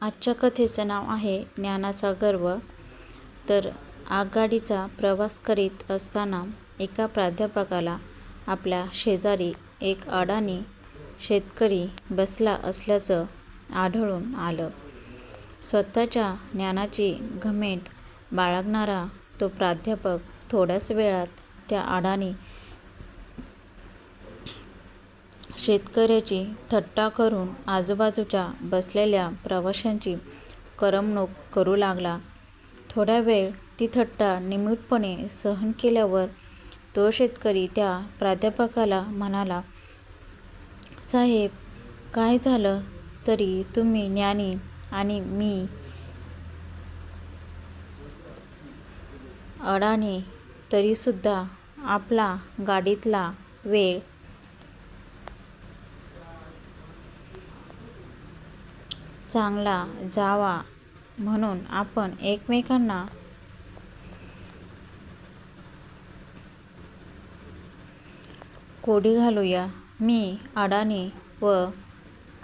आजच्या कथेचं नाव आहे ज्ञानाचा गर्व तर आगगाडीचा प्रवास करीत असताना एका प्राध्यापकाला आपल्या शेजारी एक अडाणी शेतकरी बसला असल्याचं आढळून आलं. स्वतःच्या ज्ञानाची घमेंट बाळगणारा तो प्राध्यापक थोड्याच वेळात त्या अडाणी शेतकऱ्याची थट्टा करून आजूबाजूच्या बसलेल्या प्रवाशांची करमणूक करू लागला. थोडा वेळ ती थट्टा निमूटपणे सहन केल्यावर तो शेतकरी त्या प्राध्यापकाला म्हणाला, साहेब, काय झालं तरी तुम्ही ज्ञानी आणि मी अडाणी तरीसुद्धा आपला गाडीतला वेळ चांगला जावा म्हणून आपण एकमेकांना कोडी घालूया. मी अडाणी व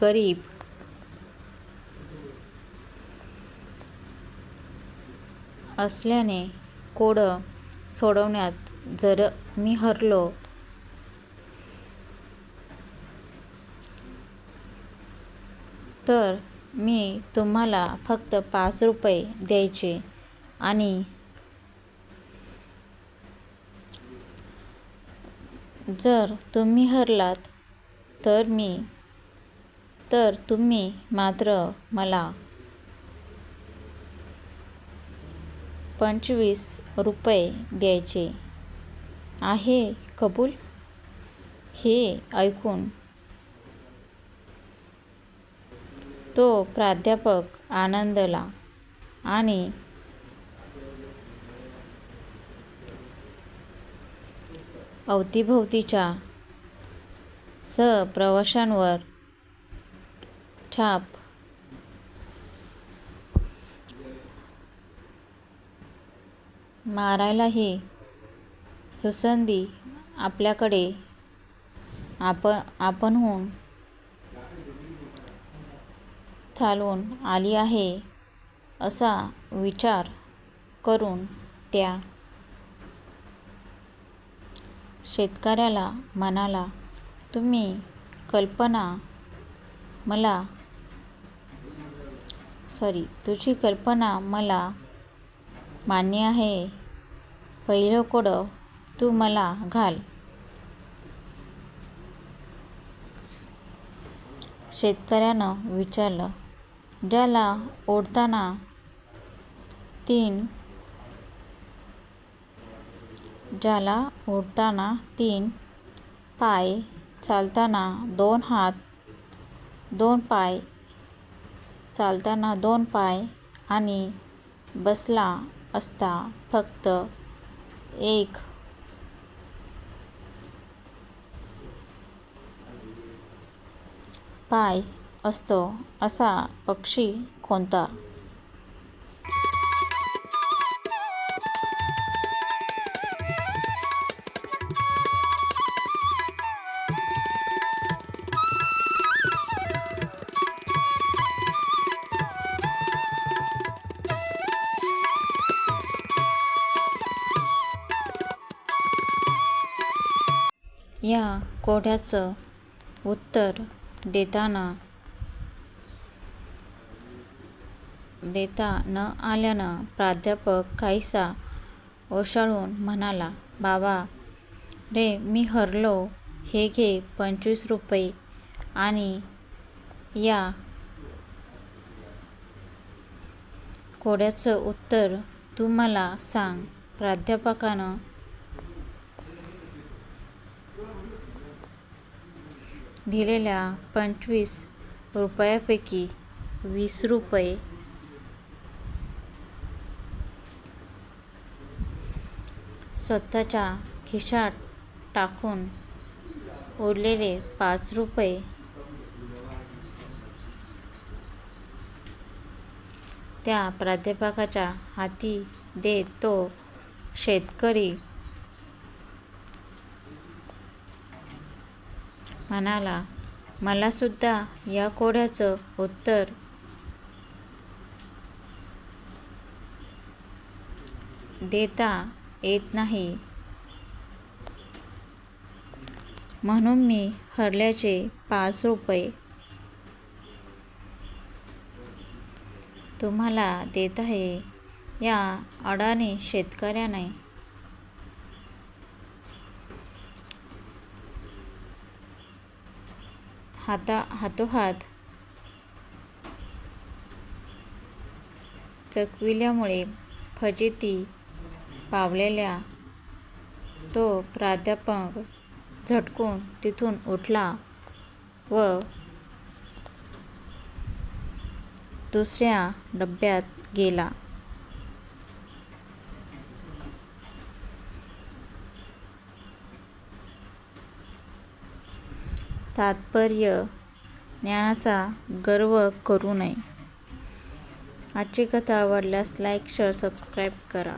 गरीब असल्याने कोडं सोडवण्यात जर मी हरलो तर मी तुम्हाला फक्त पाच रुपये द्यायचे आणि जर तुम्ही हरलात तर मी तर तुम्ही मात्र मला पंचवीस रुपये द्यायचे आहे कबूल? हे ऐकून तो प्राध्यापक आनंदला आणि अवतीभवतीच्या सहप्रवाशांवर छाप. मारायलाही सुसंधी आपल्याकडे आप आपणहून चालून आली आहे असा विचार करून त्या शेतकऱ्याला म्हणाला, तुम्ही कल्पना मला सॉरी तुझी कल्पना मला मान्य आहे. पहिलं कोडं तू मला घाल. शेतकऱ्यानं विचारलं. ज्याला ओढताना तीन ज्याला ओढताना तीन पाय, चालताना दोन हात, दोन पाय, चालताना दोन पाय आणि बसला असता फक्त एक. पाय असतो असा पक्षी कोणता? या कोड्याचं उत्तर देताना देता न आल्यानं प्राध्यापक काहीसा ओशाळून म्हणाला, बाबा रे मी हरलो. हे घे पंचवीस रुपये आणि या कोड्याचं उत्तर तू मला सांग. प्राध्यापकानं दिलेल्या पंचवीस रुपयांपैकी वीस रुपये स्वतःच्या खिशात टाकून उरलेले पाच रुपये. त्या प्राध्यापकाच्या हाती देत तो शेतकरी. म्हणाला मलासुद्धा या कोड्याचं उत्तर देता येत नाही. म्हणून मी हरल्याचे पाच रुपये तुम्हाला देत आहे या अडाणी शेतकऱ्याने. हाता हातोहात चकविल्यामुळे फजिती पावलेल्या तो प्राध्यापक झटकून तिथून उठला व दुसऱ्या डब्यात गेला. तात्पर्य ज्ञानाचा गर्व करू नये. आजची कथा आवडल्यास लाईक शेअर सबस्क्राईब करा.